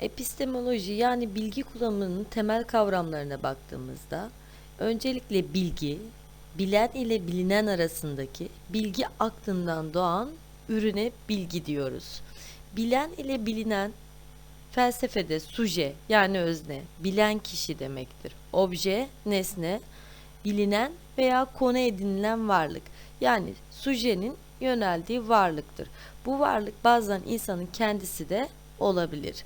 Epistemoloji yani bilgi kullanımının temel kavramlarına baktığımızda öncelikle bilgi, bilen ile bilinen arasındaki bilgi aklından doğan ürüne bilgi diyoruz. Bilen ile bilinen felsefede suje yani özne, bilen kişi demektir. Obje, nesne, bilinen veya konu edinilen varlık. Yani sujenin yöneldiği varlıktır. Bu varlık bazen insanın kendisi de olabilir.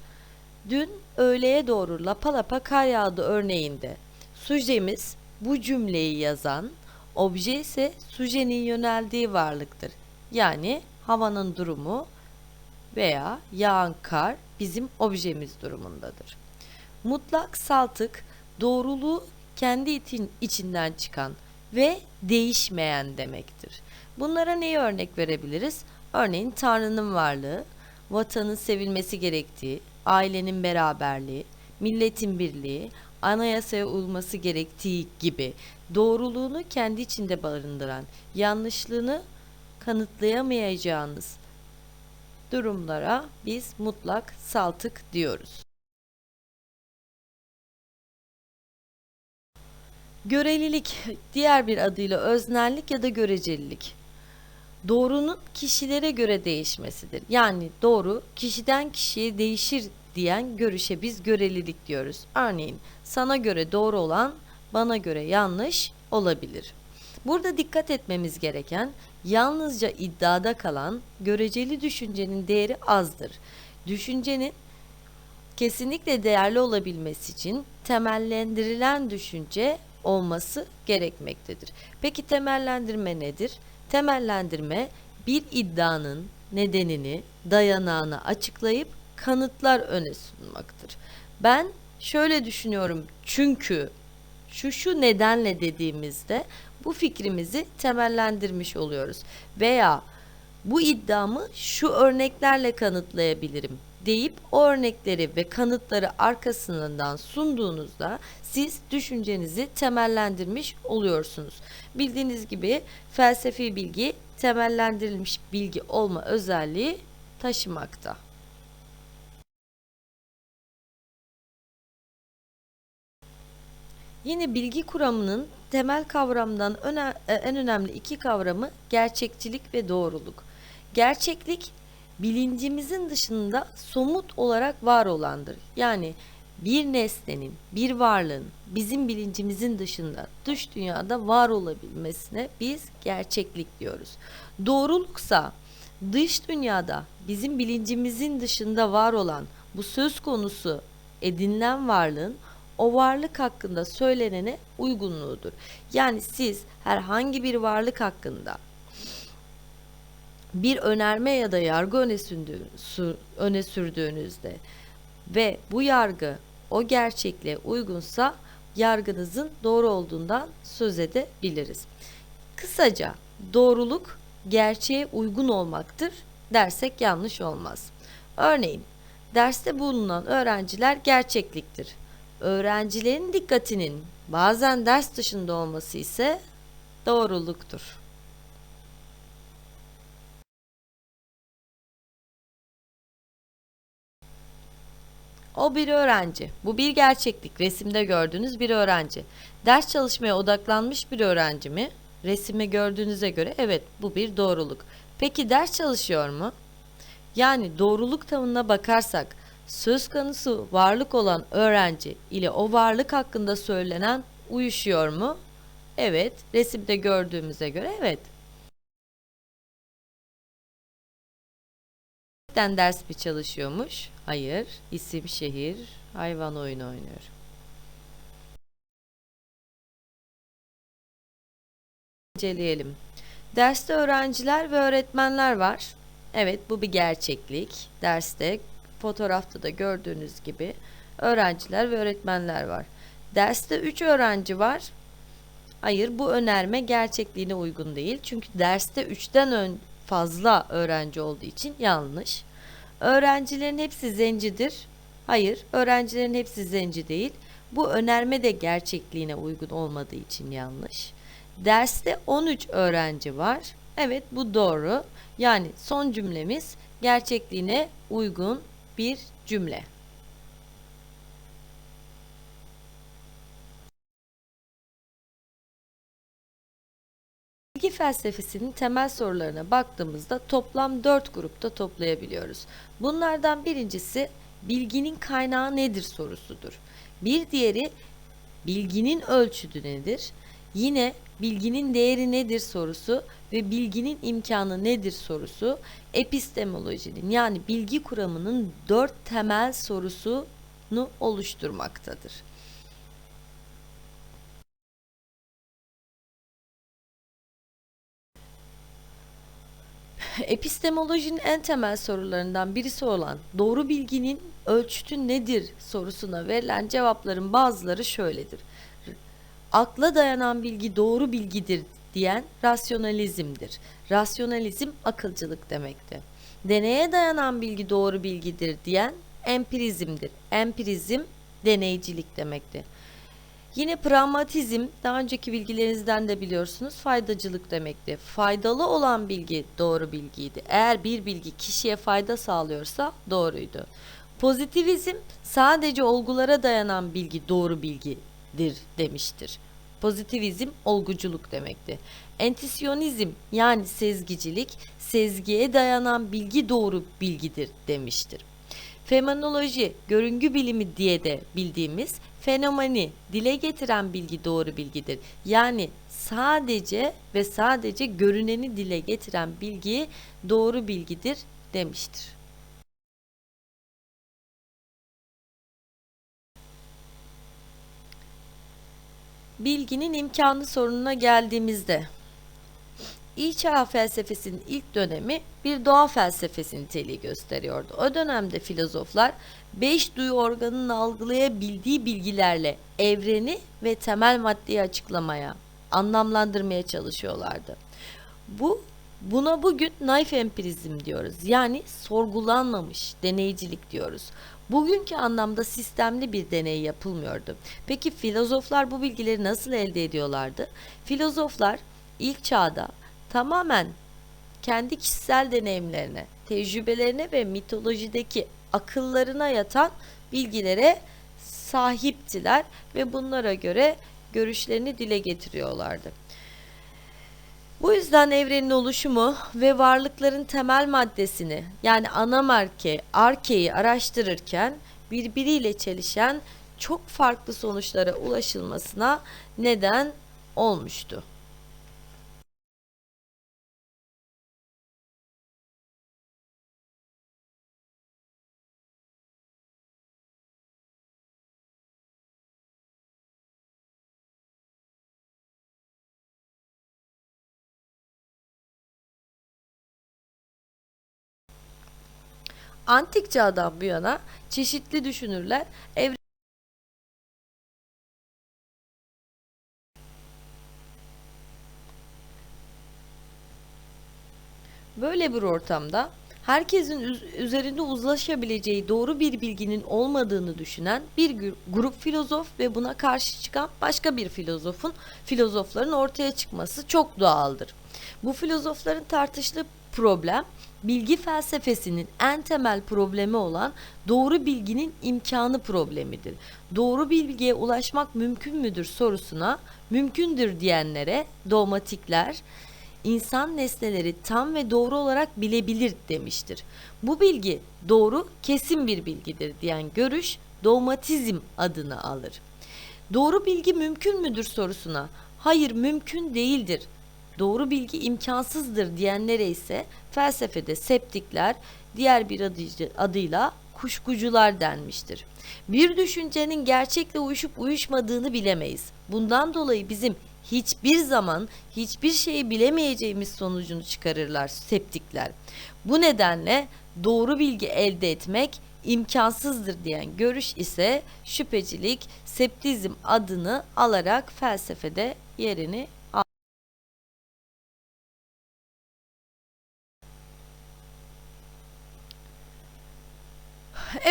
Dün öğleye doğru lapa lapa kar yağdı örneğinde sujemiz bu cümleyi yazan, obje ise sujenin yöneldiği varlıktır. Yani havanın durumu veya yağan kar bizim objemiz durumundadır. Mutlak saltık doğruluğu kendi itin- içinden çıkan ve değişmeyen demektir. Bunlara neyi örnek verebiliriz? Örneğin Tanrı'nın varlığı, vatanın sevilmesi gerektiği, ailenin beraberliği, milletin birliği, anayasaya uyulması gerektiği gibi doğruluğunu kendi içinde barındıran, yanlışlığını kanıtlayamayacağınız durumlara biz mutlak saltık diyoruz. Görelilik diğer bir adıyla öznellik ya da görecelilik. Doğrunun kişilere göre değişmesidir. Yani doğru kişiden kişiye değişir diyen görüşe biz görelilik diyoruz. Örneğin sana göre doğru olan bana göre yanlış olabilir. Burada dikkat etmemiz gereken yalnızca iddiada kalan göreceli düşüncenin değeri azdır. Düşüncenin kesinlikle değerli olabilmesi için temellendirilen düşünce olması gerekmektedir. Peki temellendirme nedir? Temellendirme bir iddianın nedenini, dayanağını açıklayıp kanıtlar öne sunmaktır. Ben şöyle düşünüyorum çünkü şu şu nedenle dediğimizde bu fikrimizi temellendirmiş oluyoruz. Veya bu iddiamı şu örneklerle kanıtlayabilirim deyip o örnekleri ve kanıtları arkasından sunduğunuzda siz düşüncenizi temellendirmiş oluyorsunuz. Bildiğiniz gibi felsefi bilgi temellendirilmiş bilgi olma özelliği taşımakta. Yine bilgi kuramının temel kavramdan öne- e, en önemli iki kavramı gerçekçilik ve doğruluk. Gerçeklik bilincimizin dışında somut olarak var olandır. Yani bir nesnenin, bir varlığın bizim bilincimizin dışında dış dünyada var olabilmesine biz gerçeklik diyoruz. Doğruluksa dış dünyada bizim bilincimizin dışında var olan bu söz konusu edinilen varlığın o varlık hakkında söylenene uygunluğudur. Yani siz herhangi bir varlık hakkında bir önerme ya da yargı öne, öne sürdüğünüzde ve bu yargı o gerçekliğe uygunsa yargınızın doğru olduğundan söz edebiliriz. Kısaca doğruluk gerçeğe uygun olmaktır dersek yanlış olmaz. Örneğin derste bulunan öğrenciler gerçekliktir. Öğrencilerin dikkatinin bazen ders dışında olması ise doğruluktur. O bir öğrenci. Bu bir gerçeklik. Resimde gördüğünüz bir öğrenci. Ders çalışmaya odaklanmış bir öğrenci mi? Resime gördüğünüze göre evet bu bir doğruluk. Peki ders çalışıyor mu? Yani doğruluk tanımına bakarsak söz konusu varlık olan öğrenci ile o varlık hakkında söylenen uyuşuyor mu? Evet, resimde gördüğümüze göre evet. Gerçekten ders mi çalışıyormuş? Hayır. İsim, şehir, hayvan oyunu oynuyor. İnceleyelim. Derste öğrenciler ve öğretmenler var. Evet, bu bir gerçeklik. Derste, fotoğrafta da gördüğünüz gibi öğrenciler ve öğretmenler var. Derste 3 öğrenci var. Hayır, bu önerme gerçekliğine uygun değil. Çünkü derste 3'ten ön fazla öğrenci olduğu için yanlış. Öğrencilerin hepsi zencidir. Hayır, öğrencilerin hepsi zenci değil. Bu önerme de gerçekliğine uygun olmadığı için yanlış. Derste 13 öğrenci var. Evet, bu doğru. Yani son cümlemiz gerçekliğine uygun bir cümle. Bilgi felsefesinin temel sorularına baktığımızda toplam dört grupta toplayabiliyoruz. Bunlardan birincisi bilginin kaynağı nedir sorusudur. Bir diğeri bilginin ölçüdü nedir? Yine bilginin değeri nedir sorusu ve bilginin imkanı nedir sorusu epistemolojinin yani bilgi kuramının dört temel sorusunu oluşturmaktadır. Epistemolojinin en temel sorularından birisi olan doğru bilginin ölçütü nedir sorusuna verilen cevapların bazıları şöyledir. Akla dayanan bilgi doğru bilgidir diyen rasyonalizmdir. Rasyonalizm akılcılık demekti. Deneye dayanan bilgi doğru bilgidir diyen empirizmdir. Empirizm deneycilik demekti. Yine pragmatizm daha önceki bilgilerinizden de biliyorsunuz faydacılık demekti. Faydalı olan bilgi doğru bilgiydi. Eğer bir bilgi kişiye fayda sağlıyorsa doğruydu. Pozitivizm sadece olgulara dayanan bilgi doğru bilgidir demiştir. Pozitivizm olguculuk demekti. Entisyonizm yani sezgicilik sezgiye dayanan bilgi doğru bilgidir demiştir. Fenomenoloji, görüngü bilimi diye de bildiğimiz fenomeni dile getiren bilgi doğru bilgidir. Yani sadece ve sadece görüneni dile getiren bilgi doğru bilgidir demiştir. Bilginin imkanı sorununa geldiğimizde İç çağ felsefesinin ilk dönemi bir doğa felsefesi niteliği gösteriyordu. O dönemde filozoflar beş duyu organının algılayabildiği bilgilerle evreni ve temel maddeyi açıklamaya, anlamlandırmaya çalışıyorlardı. Bu buna bugün naif empirizm diyoruz. Yani sorgulanmamış deneycilik diyoruz. Bugünkü anlamda sistemli bir deney yapılmıyordu. Peki filozoflar bu bilgileri nasıl elde ediyorlardı? Filozoflar ilk çağda tamamen kendi kişisel deneyimlerine, tecrübelerine ve mitolojideki akıllarına yatan bilgilere sahiptiler ve bunlara göre görüşlerini dile getiriyorlardı. Bu yüzden evrenin oluşumu ve varlıkların temel maddesini yani ana marke, arkeyi araştırırken birbiriyle çelişen çok farklı sonuçlara ulaşılmasına neden olmuştu. Antik çağdan bu yana çeşitli düşünürler evren Böyle bir ortamda herkesin üzerinde uzlaşabileceği doğru bir bilginin olmadığını düşünen bir grup filozof ve buna karşı çıkan başka bir filozofun filozofların ortaya çıkması çok doğaldır. Bu filozofların tartıştığı problem bilgi felsefesinin en temel problemi olan doğru bilginin imkanı problemidir. Doğru bilgiye ulaşmak mümkün müdür sorusuna mümkündür diyenlere dogmatikler insan nesneleri tam ve doğru olarak bilebilir demiştir. Bu bilgi doğru kesin bir bilgidir diyen görüş dogmatizm adını alır. Doğru bilgi mümkün müdür sorusuna hayır mümkün değildir doğru bilgi imkansızdır diyenlere ise felsefede septikler, diğer bir adı, adıyla kuşkucular denmiştir. Bir düşüncenin gerçekle uyuşup uyuşmadığını bilemeyiz. Bundan dolayı bizim hiçbir zaman hiçbir şeyi bilemeyeceğimiz sonucunu çıkarırlar septikler. Bu nedenle doğru bilgi elde etmek imkansızdır diyen görüş ise şüphecilik, septizm adını alarak felsefede yerini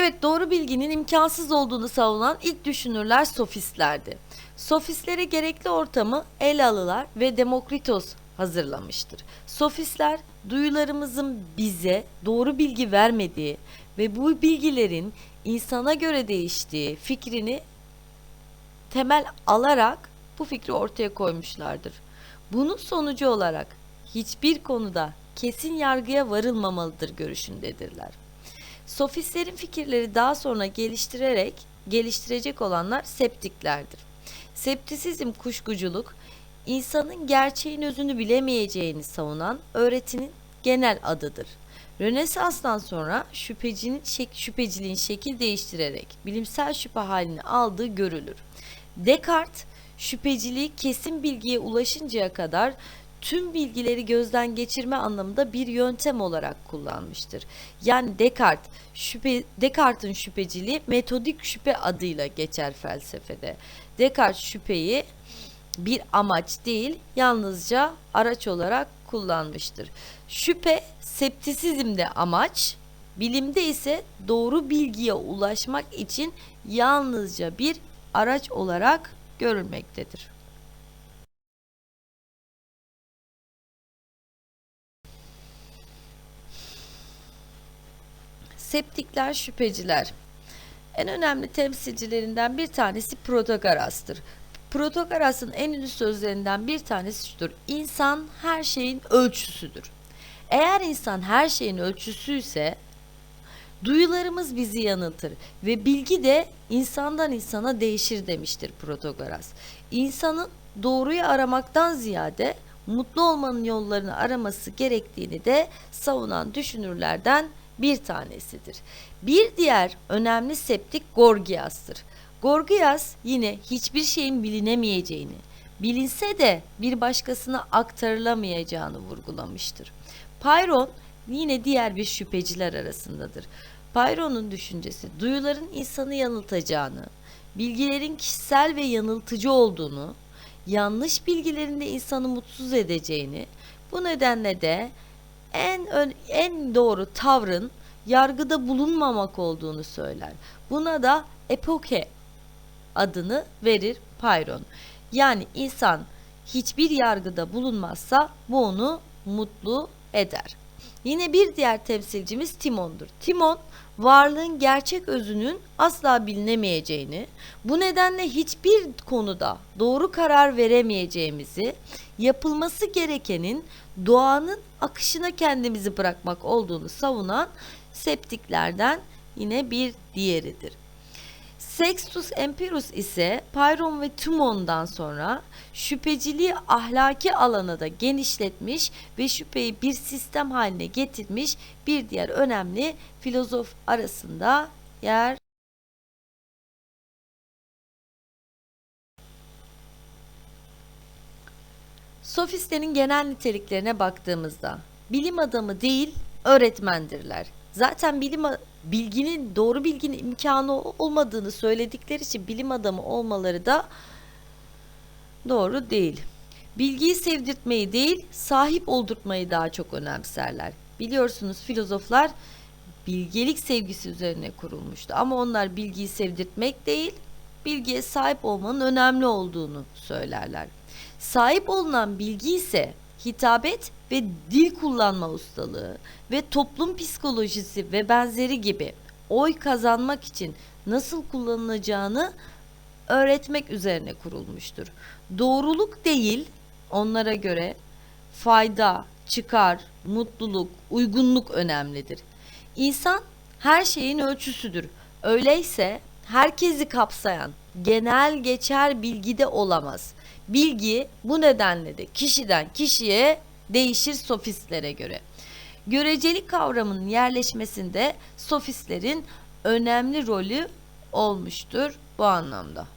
Evet doğru bilginin imkansız olduğunu savunan ilk düşünürler sofistlerdi. Sofistlere gerekli ortamı el alılar ve Demokritos hazırlamıştır. Sofistler duyularımızın bize doğru bilgi vermediği ve bu bilgilerin insana göre değiştiği fikrini temel alarak bu fikri ortaya koymuşlardır. Bunun sonucu olarak hiçbir konuda kesin yargıya varılmamalıdır görüşündedirler. Sofistlerin fikirleri daha sonra geliştirerek geliştirecek olanlar septiklerdir. Septisizm kuşkuculuk, insanın gerçeğin özünü bilemeyeceğini savunan öğretinin genel adıdır. Rönesans'tan sonra şüphecinin şek- şüpheciliğin şekil değiştirerek bilimsel şüphe halini aldığı görülür. Descartes şüpheciliği kesin bilgiye ulaşıncaya kadar tüm bilgileri gözden geçirme anlamında bir yöntem olarak kullanmıştır. Yani Descartes şüphe Descartes'in şüpheciliği metodik şüphe adıyla geçer felsefede. Descartes şüpheyi bir amaç değil, yalnızca araç olarak kullanmıştır. Şüphe septisizmde amaç, bilimde ise doğru bilgiye ulaşmak için yalnızca bir araç olarak görülmektedir. Septikler şüpheciler. En önemli temsilcilerinden bir tanesi Protagoras'tır. Protagoras'ın en ünlü sözlerinden bir tanesi şudur. İnsan her şeyin ölçüsüdür. Eğer insan her şeyin ölçüsüyse duyularımız bizi yanıltır ve bilgi de insandan insana değişir demiştir Protagoras. İnsanın doğruyu aramaktan ziyade mutlu olmanın yollarını araması gerektiğini de savunan düşünürlerden bir tanesidir. Bir diğer önemli septik Gorgias'tır. Gorgias yine hiçbir şeyin bilinemeyeceğini, bilinse de bir başkasına aktarılamayacağını vurgulamıştır. Payron yine diğer bir şüpheciler arasındadır. Payron'un düşüncesi duyuların insanı yanıltacağını, bilgilerin kişisel ve yanıltıcı olduğunu, yanlış bilgilerin de insanı mutsuz edeceğini, bu nedenle de en en doğru tavrın yargıda bulunmamak olduğunu söyler. Buna da epoke adını verir Payron. Yani insan hiçbir yargıda bulunmazsa bu onu mutlu eder. Yine bir diğer temsilcimiz Timon'dur. Timon varlığın gerçek özünün asla bilinemeyeceğini, bu nedenle hiçbir konuda doğru karar veremeyeceğimizi, yapılması gerekenin doğanın akışına kendimizi bırakmak olduğunu savunan septiklerden yine bir diğeridir. Sextus Empirus ise Payron ve Timon'dan sonra şüpheciliği ahlaki alana da genişletmiş ve şüpheyi bir sistem haline getirmiş bir diğer önemli filozof arasında yer Sofistlerin genel niteliklerine baktığımızda bilim adamı değil öğretmendirler. Zaten bilim bilginin doğru bilginin imkanı olmadığını söyledikleri için bilim adamı olmaları da doğru değil. Bilgiyi sevdirtmeyi değil, sahip oldurtmayı daha çok önemserler. Biliyorsunuz filozoflar bilgelik sevgisi üzerine kurulmuştu ama onlar bilgiyi sevdirtmek değil, bilgiye sahip olmanın önemli olduğunu söylerler. Sahip olunan bilgi ise hitabet ve dil kullanma ustalığı ve toplum psikolojisi ve benzeri gibi oy kazanmak için nasıl kullanılacağını öğretmek üzerine kurulmuştur. Doğruluk değil onlara göre fayda, çıkar, mutluluk, uygunluk önemlidir. İnsan her şeyin ölçüsüdür. Öyleyse herkesi kapsayan genel geçer bilgi de olamaz. Bilgi bu nedenle de kişiden kişiye değişir sofistlere göre. Görecelik kavramının yerleşmesinde sofistlerin önemli rolü olmuştur bu anlamda.